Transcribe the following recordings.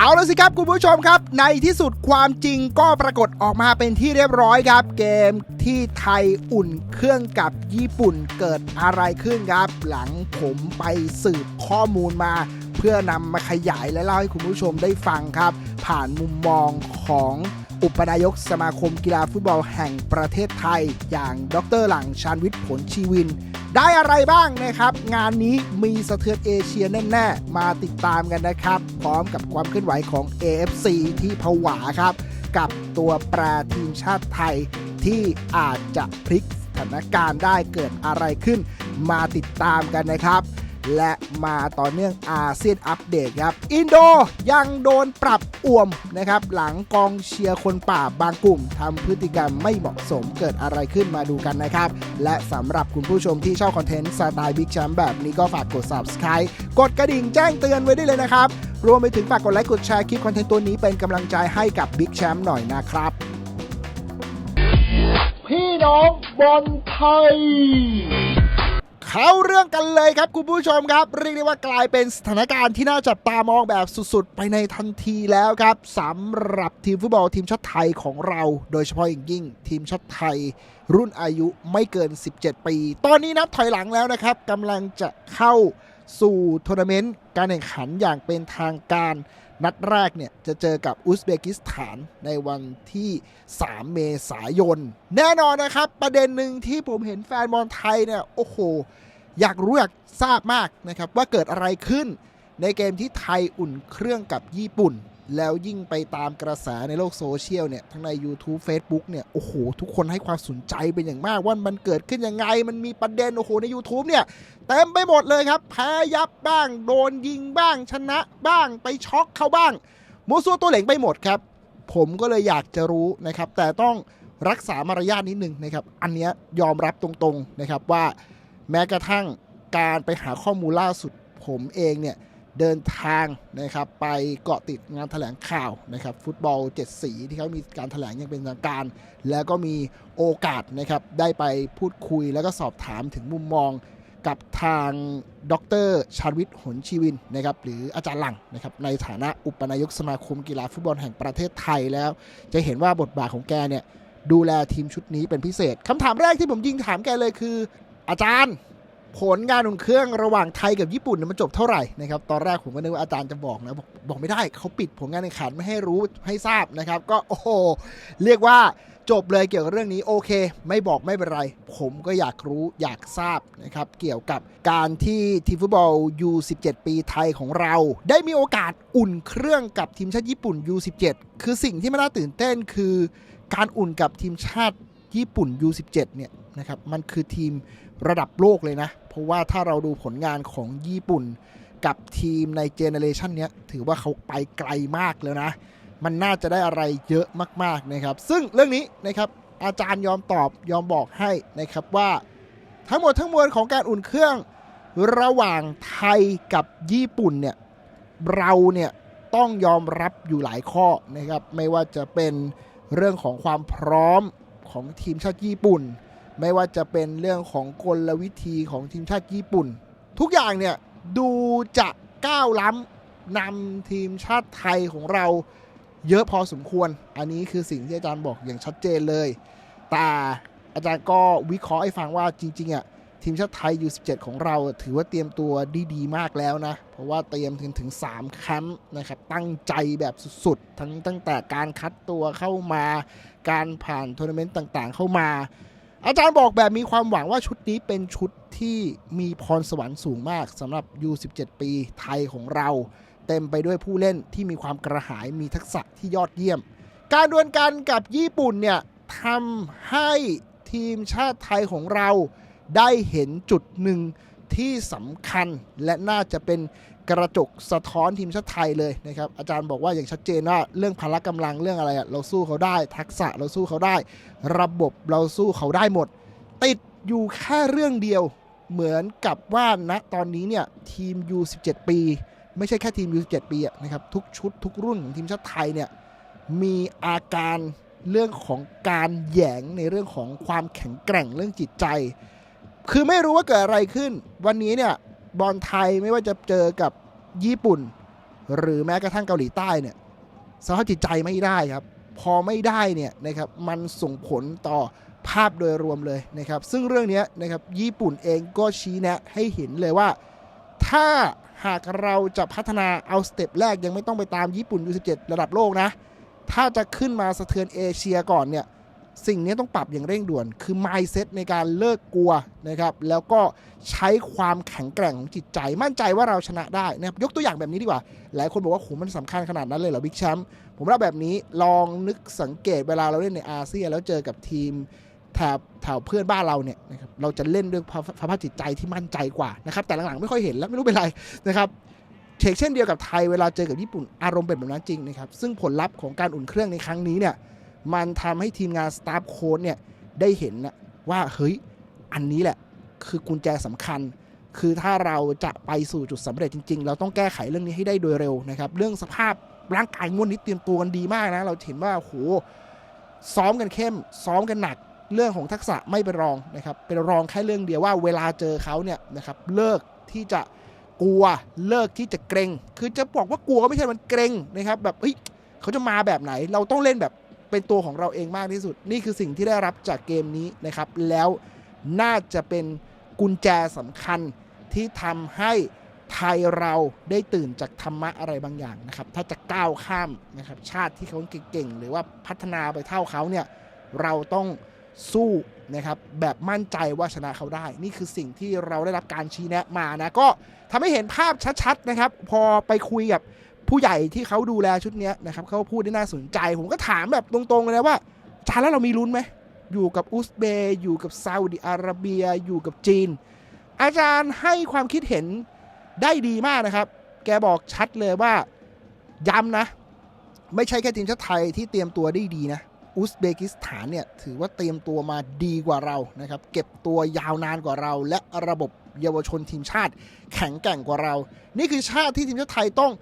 เอาละสิครับคุณผู้ชมครับ ในที่สุดความจริงก็ปรากฏออกมาเป็นที่เรียบร้อยครับ เกมที่ไทยอุ่นเครื่องกับญี่ปุ่นเกิดอะไรขึ้นครับ หลังผมไปสืบข้อมูลมา เพื่อนำมาขยายและเล่าให้คุณผู้ชมได้ฟังครับ ผ่านมุมมองของอุปนายกสมาคมกีฬาฟุตบอลแห่งประเทศไทย อย่างดรหลังชานวิทย์ผลชีวิน ได้อะไรบ้างนะครับ งานนี้มีสะเทือนเอเชียแน่ๆ มาติดตามกันนะครับ พร้อมกับความเคลื่อนไหวของ AFC ที่ผวาครับ กับตัวแปรทีมชาติไทยที่อาจจะพลิกสถานการณ์ได้เกิดอะไรขึ้น มาติดตามกันนะครับ และมาต่อเนื่องอาเซียนอัปเดตครับ อินโดยังโดนปรับอ่วมนะครับ หลังกองเชียร์คนป่าบางกลุ่มทำพฤติกรรมไม่เหมาะสมเกิดอะไรขึ้นมาดูกันนะครับ และสำหรับคุณผู้ชมที่ชอบคอนเทนต์สไตล์บิ๊กแชมป์แบบนี้ก็ฝากกด subscribe กดกระดิ่งแจ้งเตือนไว้ได้เลยนะครับ รวมไปถึงฝากกดไลค์กดแชร์คลิปคอนเทนต์ตัวนี้เป็นกำลังใจให้กับบิ๊กแชมป์หน่อยนะครับ พี่น้องบอลไทย เข้าเรื่องกันเลยครับคุณผู้ชมครับ เรียกได้ว่ากลายเป็นสถานการณ์ที่น่าจับตามองแบบสุดๆ ไปในทันทีแล้วครับสำหรับทีมฟุตบอลทีมชาติไทยของเรา โดยเฉพาะอย่างยิ่งทีมชาติไทย รุ่นอายุไม่เกิน 17 ปี ตอนนี้นับถอยหลังแล้วนะครับกำลังจะเข้า สู่ทัวร์นาเมนต์การแข่งขันอย่างเป็นทางการนัดแรกเนี่ยจะเจอกับอุซเบกิสถานในวันที่ 3 เมษายน แน่นอนนะครับ ประเด็นหนึ่งที่ผมเห็นแฟนบอลไทยเนี่ยโอ้โห อยากรู้อยากทราบมากนะครับ ว่าเกิดอะไรขึ้นในเกมที่ไทยอุ่นเครื่องกับญี่ปุ่น แล้วยิ่งไปตามกระแสในโลกโซเชียลเนี่ยทั้งใน YouTube Facebook เนี่ยโอ้โห ทุกคนให้ความสนใจเป็นอย่างมากว่ามันเกิดขึ้นยังไง มันมีประเด็นโอ้โหใน YouTube เนี่ยเต็มไปหมดเลยครับแพ้ยับบ้าง โดนยิงบ้าง ชนะบ้างไปช็อกเขาบ้างมัวซัวตัวเหลงไปหมดครับ ผมก็เลยอยากจะรู้นะครับ แต่ต้องรักษามารยาทนิดนึงนะครับ อันนี้ยอมรับตรงๆนะครับว่าแม้กระทั่งการไปหาข้อมูลล่าสุดผมเองเนี่ย เดินทางนะครับไปเกาะติดงานแถลงข่าวนะครับฟุตบอล 7 สีที่เขามีการแถลงอย่างเป็นทางการ แล้วก็มีโอกาสนะครับได้ไปพูดคุยแล้วก็สอบถามถึงมุมมองกับทางดรชาญวิทย์หนชีวินนะครับหรืออาจารย์หลังนะครับในฐานะอุปนายกสมาคมกีฬาฟุตบอลแห่งประเทศไทยแล้ว จะเห็นว่าบทบาทของแกเนี่ยดูแลทีมชุดนี้เป็นพิเศษคำถามแรกที่ผมยิงถามแกเลยคือ อาจารย์ ผลงานอุ่นเครื่องระหว่างไทยกับญี่ปุ่นมันจบเท่าไหร่นะครับตอนแรกผมก็นึกว่าอาจารย์จะบอกนะบอกบอกไม่ได้เขาปิดผลงานแข่งขันไม่ให้รู้ให้ทราบนะครับ ก็โอ้โหเรียกว่าจบเลยเกี่ยวกับเรื่องนี้โอเค ไม่บอกไม่เป็นไร ผมก็อยากรู้อยากทราบนะครับ เกี่ยวกับการที่ทีมฟุตบอล U17 ปีไทยของเรา ได้มีโอกาสอุ่นเครื่องกับทีมชาติญี่ปุ่น U17 คือสิ่งที่ไม่น่าตื่นเต้นคือ การอุ่นกับทีมชาติญี่ปุ่น U17 เนี่ยนะครับมันคือทีม ระดับโลกเลยนะ เพราะว่าถ้าเราดูผลงานของญี่ปุ่นกับทีมในเจเนเรชันนี้ถือว่าเขาไปไกลมากแล้วนะ มันน่าจะได้อะไรเยอะมากๆนะครับ ซึ่งเรื่องนี้นะครับอาจารย์ยอมตอบยอมบอกให้นะครับว่าทั้งหมดทั้งมวลของการอุ่นเครื่องระหว่างไทยกับญี่ปุ่นเนี่ยเราเนี่ยต้องยอมรับอยู่หลายข้อนะครับ ไม่ว่าจะเป็นเรื่องของความพร้อมของทีมชาติญี่ปุ่น ไม่ว่าจะเป็นเรื่องของกลวิธีของทีมชาติญี่ปุ่น ทุกอย่างเนี่ยดูจะก้าวล้ำนำทีมชาติไทยของเราเยอะพอสมควร อันนี้คือสิ่งที่อาจารย์บอกอย่างชัดเจนเลย แต่อาจารย์ก็วิเคราะห์ให้ฟังว่าจริงๆอะทีมชาติไทย U17 ของเรา ถือว่าเตรียมตัวดีดีๆมากแล้วนะ เพราะว่าเตรียมถึงถึง3แคมป์นะครับ ตั้งใจแบบสุดๆ ทั้งตั้งแต่การคัดตัวเข้ามา การผ่านทัวร์นาเมนต์ต่างๆ เข้ามา อาจารย์บอกแบบมีความหวังว่าชุดนี้เป็นชุดที่มีพรสวรรค์สูงมากสำหรับ U17 ปีไทยของเรา เต็มไปด้วยผู้เล่นที่มีความกระหายมีทักษะที่ยอดเยี่ยม การดวลกันกับญี่ปุ่นเนี่ยทำให้ทีมชาติไทยของเราได้เห็นจุดหนึ่งที่สำคัญและน่าจะเป็น กระจกสะท้อนทีมชาติไทยเลยนะครับอาจารย์บอกว่าอย่างชัดเจนว่าเรื่องพละกำลังเรื่องอะไรอะเราสู้เขาได้ ทักษะเราสู้เขาได้ ระบบเราสู้เขาได้หมด ติดอยู่แค่เรื่องเดียวเหมือนกับว่าณตอนนี้เนี่ยทีม U17 ปี ไม่ใช่แค่ทีม U17 ปีอะนะครับทุกชุดทุกรุ่นของทีมชาติไทยเนี่ยมีอาการเรื่องของการแยงในเรื่องของความแข็งแกร่งเรื่องจิตใจ คือไม่รู้ว่าเกิดอะไรขึ้น วันนี้เนี่ย บอลไทยไม่ว่าจะเจอกับญี่ปุ่น หรือแม้กระทั่งเกาหลีใต้เนี่ยสภาพจิตใจไม่ได้ครับ พอไม่ได้เนี่ยนะครับมันส่งผลต่อภาพโดยรวมเลยนะครับ ซึ่งเรื่องนี้นะครับญี่ปุ่นเองก็ชี้แนะให้เห็นเลยว่า ถ้าหากเราจะพัฒนาเอาสเต็ปแรกยังไม่ต้องไปตามญี่ปุ่น U17 ระดับโลกนะ ถ้าจะขึ้นมาสะเทือนเอเชียก่อนเนี่ย สิ่งนี้ต้องปรับอย่างเร่งด่วน คือ mindset ในการเลิกกลัวนะครับ แล้วก็ใช้ความแข็งแกร่งของจิตใจ มั่นใจว่าเราชนะได้นะครับ ยกตัวอย่างแบบนี้ดีกว่า หลายคนบอกว่าโหมันสำคัญขนาดนั้นเลยเหรอบิ๊กแชมป์ ผมเล่าแบบนี้ ลองนึกสังเกตเวลาเราเล่นในอาเซียนแล้วเจอกับทีมแถบแถวเพื่อนบ้านเราเนี่ยนะครับ เราจะเล่นด้วยสภาพจิตใจที่มั่นใจกว่านะครับ แต่หลังๆไม่ค่อยเห็นแล้วไม่รู้เป็นไรนะครับเชกเช่นเดียวกับไทยเวลาเจอกับญี่ปุ่นอารมณ์เป็นแบบนั้นจริงนะครับ ซึ่งผลลัพธ์ของการอุ่นเครื่องในครั้งนี้เนี่ย มันทำให้ทีมงานสตาฟโค้ดเนี่ยได้เห็นนะว่าเฮ้ยอันนี้แหละคือกุญแจสำคัญ คือถ้าเราจะไปสู่จุดสำเร็จจริง ๆ เราต้องแก้ไขเรื่องนี้ให้ได้โดยเร็วนะครับเรื่องสภาพร่างกายงวดนี้เตรียมตัวกันดีมากนะ เราเห็นว่าโหซ้อมกันเข้ม ซ้อมกันหนักเรื่องของทักษะไม่เป็นรองนะครับเป็นรองแค่เรื่องเดียวว่าเวลาเจอเขาเนี่ยนะครับเลิกที่จะกลัวเลิกที่จะเกรง คือจะบอกว่ากลัวก็ไม่ใช่มันเกรงนะครับแบบเฮ้ยเขาจะมาแบบไหน เราต้องเล่นแบบ เป็นตัวของเราเองมากที่สุด นี่คือสิ่งที่ได้รับจากเกมนี้นะครับ แล้วน่าจะเป็นกุญแจสำคัญที่ทำให้ไทยเราได้ตื่นจากธรรมะอะไรบางอย่างนะครับ ถ้าจะก้าวข้ามนะครับชาติที่เขาเก่งๆ หรือว่าพัฒนาไปเท่าเขาเนี่ยเราต้องสู้นะครับแบบมั่นใจว่าชนะเขาได้ นี่คือสิ่งที่เราได้รับการชี้แนะมานะก็ทำให้เห็นภาพชัดๆนะครับ พอไปคุยกับ ผู้ใหญ่ที่เขาดูแลชุดนี้นะครับเขาพูดได้น่าสนใจ ผมก็ถามแบบตรงๆเลยนะว่าจาแล้วเรามีลุ้นไหมอยู่กับอุซเบย์อยู่กับซาอุดิอาระเบีย อยู่กับจีน อาจารย์ให้ความคิดเห็นได้ดีมากนะครับ แกบอกชัดเลยว่าย้ำนะ ไม่ใช่แค่ทีมชาติไทยที่เตรียมตัวได้ดีนะอุซเบกิสถานเนี่ยถือว่าเตรียมตัวมาดีกว่าเรานะครับ เก็บตัวยาวนานกว่าเรา และระบบเยาวชนทีมชาติแข็งแกร่งกว่าเรา นี่คือชาติที่ทีมชาติไทยต้อง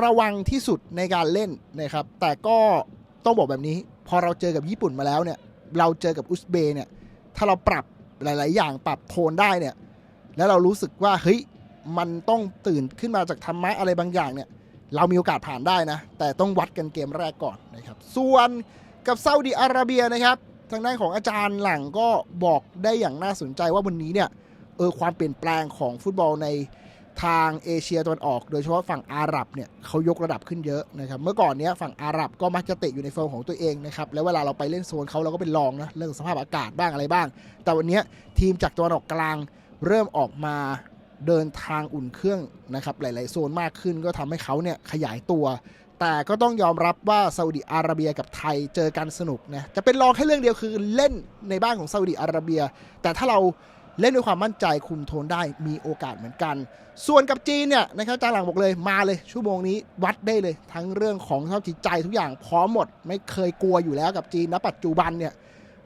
ระวังที่สุดในการเล่นนะครับ แต่ก็ต้องบอกแบบนี้ พอเราเจอกับญี่ปุ่นมาแล้วเนี่ย เราเจอกับอุซเบย์เนี่ย ถ้าเราปรับหลาย ๆ อย่างปรับโทนได้เนี่ย แล้วเรารู้สึกว่าเฮ้ยมันต้องตื่นขึ้นมาจากธรรมะอะไรบางอย่างเนี่ย เรามีโอกาสผ่านได้นะ แต่ต้องวัดกันเกมแรกก่อนนะครับ ส่วนกับซาอุดิอาระเบียนะครับ ทางด้านของอาจารย์หลังก็บอกได้อย่างน่าสนใจว่าวันนี้เนี่ยเออความเปลี่ยนแปลงของฟุตบอลใน ทางเอเชียตะวันออกโดยเฉพาะฝั่งอาหรับเนี่ยเขายกระดับขึ้นเยอะนะครับเมื่อก่อนเนี้ยฝั่งอาหรับก็มักจะเตะอยู่ในโซนของตัวเองนะครับแล้วเวลาเราไปเล่นโซนเขาเราก็เป็นรองนะเรื่องสภาพอากาศบ้างอะไรบ้าง แต่วันนี้ทีมจากตะวันออกกลางเริ่มออกมาเดินทางอุ่นเครื่องนะครับหลาย ๆ โซนมากขึ้นก็ทำให้เขาเนี่ยขยายตัว แต่ก็ต้องยอมรับว่าซาอุดิอาระเบียกับไทยเจอกันสนุกนะจะเป็นรองแค่เรื่องเดียวคือเล่นในบ้านของซาอุดิอาระเบีย แต่ถ้าเรา เล่นด้วยความมั่นใจคุมโทนได้มีโอกาสเหมือนกัน ส่วนกับจีนเนี่ยนะครับอาจารย์หลังบอกเลยมาเลย ชั่วโมงนี้วัดได้เลย ทั้งเรื่องของสภาพจิตใจทุกอย่างพร้อมหมด ไม่เคยกลัวอยู่แล้วกับจีนณปัจจุบันเนี่ย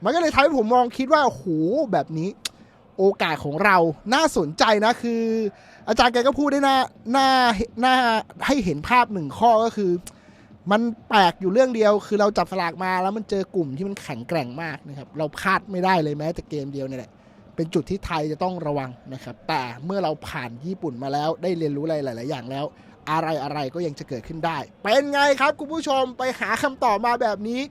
มันก็เลยทำให้ผมมองคิดว่าโอ้โหแบบนี้ โอกาสของเราน่าสนใจนะคือ อาจารย์แกก็พูดได้น่าน่าน่าให้เห็นภาพหนึ่งข้อก็คือ มันแปลกอยู่เรื่องเดียว คือเราจับสลากมาแล้วมันเจอกลุ่มที่มันแข็งแกร่งมากนะครับเราพลาดไม่ได้เลยแม้แต่เกมเดียวนี่แหละ เป็นจุดที่ไทยจะต้องระวังนะครับ แต่เมื่อเราผ่านญี่ปุ่นมาแล้วได้เรียนรู้อะไรหลาย ๆ อย่างแล้ว อะไรอะไรก็ยังจะเกิดขึ้นได้ เป็นไงครับคุณผู้ชมไปหาคำตอบมาแบบนี้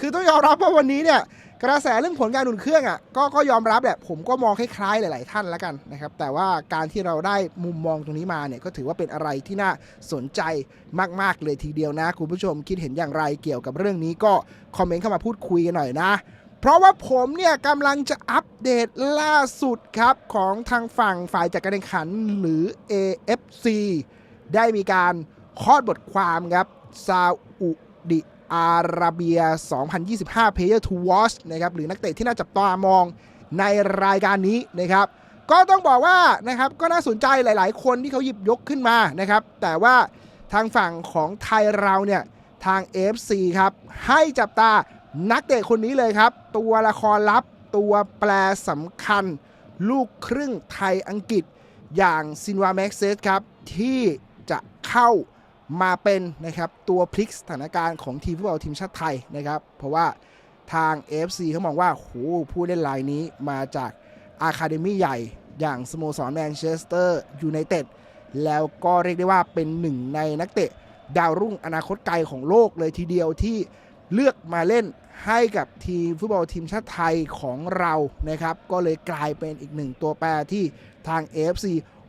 คือต้องยอมรับว่าวันนี้เนี่ยกระแสเรื่องผลการอุ่นเครื่องอะก็ก็ยอมรับแหละผมก็มองคล้ายๆหลาย ๆ ท่านแล้วกันนะครับ แต่ว่าการที่เราได้มุมมองตรงนี้มาเนี่ยก็ถือว่าเป็นอะไรที่น่าสนใจมาก ๆ เลยทีเดียวนะ คุณผู้ชมคิดเห็นอย่างไรเกี่ยวกับเรื่องนี้ก็คอมเมนต์เข้ามาพูดคุยกันหน่อยนะ เพราะว่าผมเนี่ยกำลังจะอัปเดตล่าสุดครับ ของทางฝั่งฝ่ายจัดการแข่งขันหรือ AFC ได้มีการคอดบทความครับซาอุดิอาระเบีย 2025 Player to Watch นะครับหรือนักเตะที่น่าจับตามองในรายการนี้นะครับ ก็ต้องบอกว่านะครับก็น่าสนใจหลาย ๆ คนที่เขาหยิบยกขึ้นมานะครับ แต่ว่าทางฝั่งของไทยเราเนี่ย ทาง AFC ครับ ให้จับตา นักเตะคนนี้เลยครับ ตัวละครลับตัวแปรสำคัญ ลูกครึ่งไทยอังกฤษอย่างซินวาแม็กเซสครับ ที่จะเข้ามาเป็นนะครับตัวพลิกสถานการณ์ของทีมฟุตบอลทีมชาติไทยนะครับ เพราะว่าทาง AFC เขามองว่าโหผู้เล่นรายนี้มาจากอาคาเดมี่ใหญ่ อย่างสโมสรแมนเชสเตอร์ยูไนเต็ดแล้วก็เรียกได้ว่าเป็นหนึ่งในนักเตะดาวรุ่งอนาคตไกลของโลกเลยทีเดียวที่เลือกมาเล่น ให้กับทีมฟุตบอลทีมชาติไทยของเรานะครับ ก็เลยกลายเป็นอีกหนึ่งตัวแปรที่ทาง AFC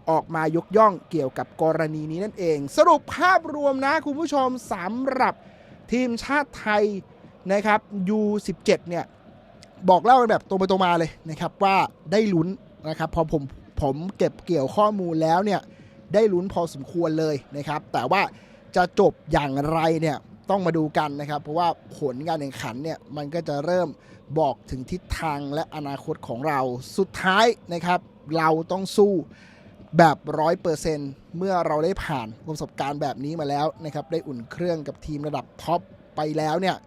ออกมายกย่องเกี่ยวกับกรณีนี้นั่นเอง สรุปภาพรวมนะคุณผู้ชมสำหรับทีมชาติไทยนะครับ U17 เนี่ย บอกเล่ากันแบบตรงไปตรงมาเลยนะครับ ว่าได้ลุ้นนะครับ พอผมผมเก็บเกี่ยวข้อมูลแล้วเนี่ย ได้ลุ้นพอสมควรเลยนะครับ แต่ว่าจะจบอย่างไรเนี่ย ต้องมาดูกันนะครับ เพราะว่าผลการแข่งขันเนี่ยมันก็จะเริ่มบอกถึงทิศทางและอนาคตของเราสุดท้ายนะครับ เราต้องสู้แบบร้อยเปอร์เซนต์เมื่อเราได้ผ่านประสบการณ์แบบนี้มาแล้วนะครับ ได้อุ่นเครื่องกับทีมระดับท็อปไปแล้วเนี่ย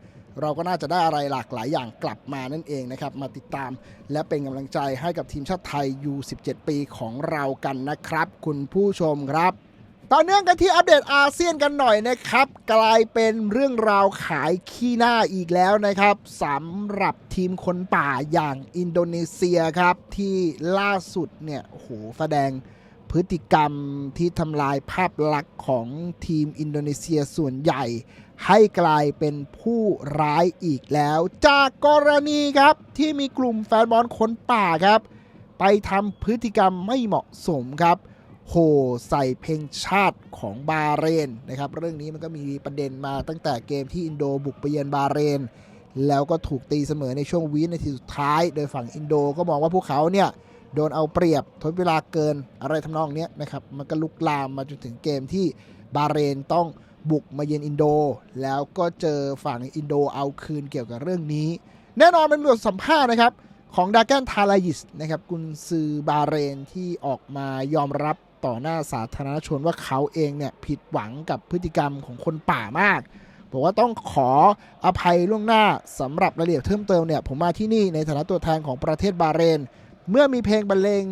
เราก็น่าจะได้อะไรหลากหลายอย่างกลับมานั่นเองนะครับ มาติดตามและเป็นกำลังใจให้กับทีมชาติไทย U17 ปีของเรากันนะครับ คุณผู้ชมครับ ต่อเนื่องกันที่อัปเดตอาเซียนกันหน่อยนะครับ กลายเป็นเรื่องราวขายขี้หน้าอีกแล้วนะครับสำหรับทีมคนป่าอย่างอินโดนีเซียครับ ที่ล่าสุดเนี่ยโหแสดงพฤติกรรมที่ทำลายภาพลักษณ์ของทีมอินโดนีเซียส่วนใหญ่ ให้กลายเป็นผู้ร้ายอีกแล้ว จากกรณีครับที่มีกลุ่มแฟนบอลคนป่าครับ ไปทำพฤติกรรมไม่เหมาะสมครับ โหใส่เพลงชาติของบาเรนนะครับ เรื่องนี้มันก็มีประเด็นมาตั้งแต่เกมที่อินโดบุกไปเยือนบาเรน แล้วก็ถูกตีเสมอในช่วงวินาทีสุดท้าย โดยฝั่งอินโดก็มองว่าพวกเขาเนี่ยโดนเอาเปรียบทดเวลาเกินอะไรทำนองเนี้ยนะครับ มันก็ลุกลามมาจนถึงเกมที่บาเรนต้องบุกมาเยือนอินโด แล้วก็เจอฝั่งอินโดเอาคืนเกี่ยวกับเรื่องนี้ แน่นอนมันมีบทสัมภาษณ์นะครับของดาแกนทาลายิสนะครับกุนซือบาเรนที่ออกมายอมรับ ต่อหน้าสาธารณชนว่าเขาเองเนี่ยผิดหวังกับพฤติกรรมของคนป่ามากบอกว่าต้องขออภัยล่วงหน้าสำหรับรายละเอียดเพิ่มเติมเนี่ยผมมาที่นี่ในฐานะตัวแทนของประเทศบาเรน เมื่อมีเพลงบรรเลง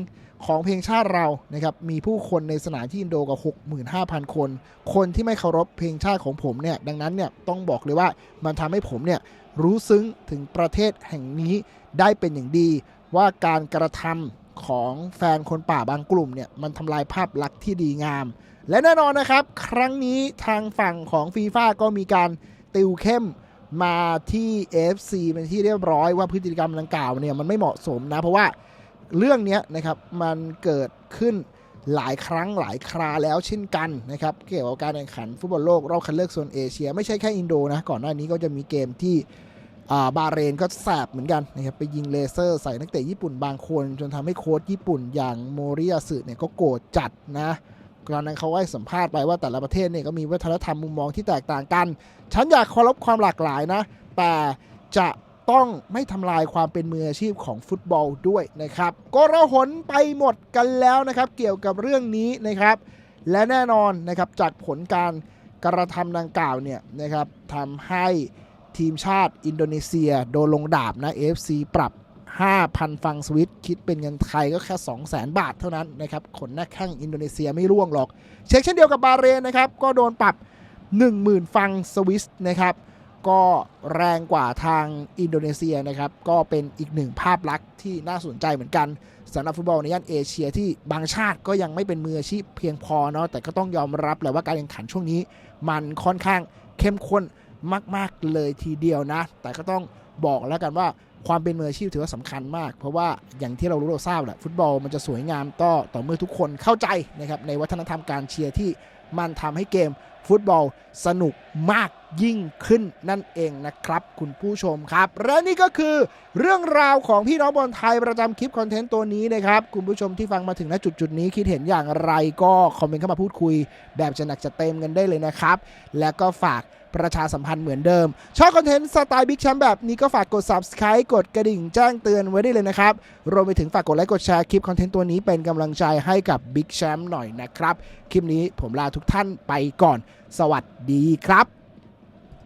ของเพลงชาติเรานะครับมีผู้คนในสนามที่อินโดกว่า65,000 คน คนที่ไม่เคารพเพลงชาติของผมเนี่ยดังนั้นเนี่ยต้องบอกเลยว่ามันทำให้ผมเนี่ยรู้ซึ้งถึงประเทศแห่งนี้ได้เป็นอย่างดี ว่าการกระทำ ของแฟนคนป่าบางกลุ่มเนี่ยมันทำลายภาพลักษณ์ที่ดีงาม และแน่นอนนะครับ ครั้งนี้ทางฝั่งของฟีฟ่าก็มีการติวเข้มมาที่ FC เป็นที่เรียบร้อยว่าพฤติกรรมดังกล่าวเนี่ยมันไม่เหมาะสมนะ เพราะว่าเรื่องนี้นะครับมันเกิดขึ้นหลายครั้งหลายคราแล้วเช่นกันนะครับเกี่ยวกับการแข่งขันฟุตบอลโลกรอบคัดเลือกโซนเอเชีย ไม่ใช่แค่อินโดนะก่อนหน้านี้ก็จะมีเกมที่ บาเรนก็แสบเหมือนกันนะครับไปยิงเลเซอร์ใส่นักเตะญี่ปุ่นบางคน จนทำให้โค้ชญี่ปุ่นอย่างโมริยาสึเนี่ยก็โกรธจัดนะตอนนั้นเขาให้สัมภาษณ์ไปว่าแต่ละประเทศเนี่ยก็มีวัฒนธรรมมุมมองที่แตกต่างกัน ฉันอยากเคารพความหลากหลายนะ แต่จะต้องไม่ทำลายความเป็นมืออาชีพของฟุตบอลด้วยนะครับก็ระหนไปหมดกันแล้วนะครับ เกี่ยวกับเรื่องนี้นะครับ และแน่นอนนะครับจากผลการกระทำดังกล่าวเนี่ยนะครับทำให้ ทีมชาติอินโดนีเซีย โดนลงดาบนะ AFC ปรับ 5,000 ฟังสวิตคิดเป็นเงินไทยก็แค่ 200,000 บาทเท่านั้นนะครับขนหน้าแข้งอินโดนีเซียไม่ร่วงหรอก เช็คเช่นเดียวกับบาเรนนะครับ ก็โดนปรับ 10,000 ฟังสวิสนะครับ ก็แรงกว่าทางอินโดนีเซียนะครับ ก็เป็นอีกหนึ่งภาพลักษณ์ที่น่าสนใจเหมือนกันสำหรับฟุตบอลในย่านเอเชียที่บางชาติก็ยังไม่เป็นมืออาชีพเพียงพอเนาะแต่ก็ต้องยอมรับแหละว่าการแข่งขันช่วงนี้ มันค่อนข้างเข้มข้น มาก ๆ เลยทีเดียวนะ แต่ก็ต้องบอกแล้วกันว่าความเป็นมืออาชีพถือว่าสำคัญมาก เพราะว่าอย่างที่เรารู้เราทราบแหละฟุตบอลมันจะสวยงามต่อต่อเมื่อทุกคนเข้าใจนะครับในวัฒนธรรมการเชียร์ที่มันทำให้เกมฟุตบอลสนุกมาก ยิ่งขึ้นนั่นเองนะครับ คุณผู้ชมครับ และนี่ก็คือเรื่องราวของพี่น้องบอลไทยประจำคลิปคอนเทนต์ตัวนี้นะครับ คุณผู้ชมที่ฟังมาถึงณจุดจุดนี้คิดเห็นอย่างไรก็คอมเมนต์เข้ามาพูดคุย แบบจะหนักจะเต็มกันได้เลยนะครับ และก็ฝากประชาสัมพันธ์เหมือนเดิม ชอบคอนเทนต์สไตล์บิ๊กแชมป์แบบนี้ก็ฝากกด subscribe กดกระดิ่งแจ้งเตือนไว้ได้เลยนะครับ รวมไปถึงฝากกดไลค์กดแชร์คลิปคอนเทนต์ตัวนี้เป็นกำลังใจให้กับบิ๊กแชมป์หน่อยนะครับ คลิปนี้ผมลาทุกท่านไปก่อน สวัสดีครับ